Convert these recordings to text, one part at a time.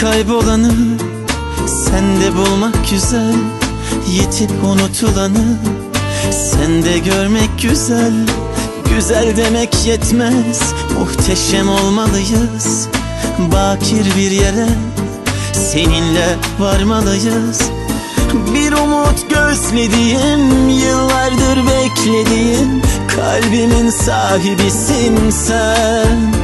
kaybolanı Sende bulmak güzel Yitip unutulanı. Sende görmek güzel Güzel demek yetmez. Muhteşem olmalıyız Bakir bir yere. Seninle varmalıyız. Bir umut gözlediğim Yıllardır beklediğim. Kalbimin sahibisin sen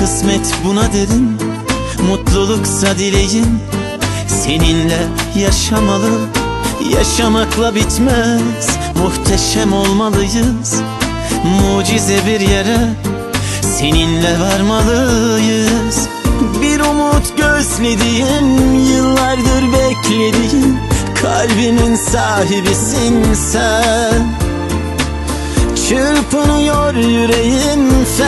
Kısmet buna dedim. Mutluluksa dileğim Seninle yaşamalı. Yaşamakla bitmez Muhteşem olmalıyız. Mucize bir yere Seninle varmalıyız. Bir umut gözlediğim Yıllardır beklediğim Kalbimin sahibisin sen. Çırpınıyor yüreğim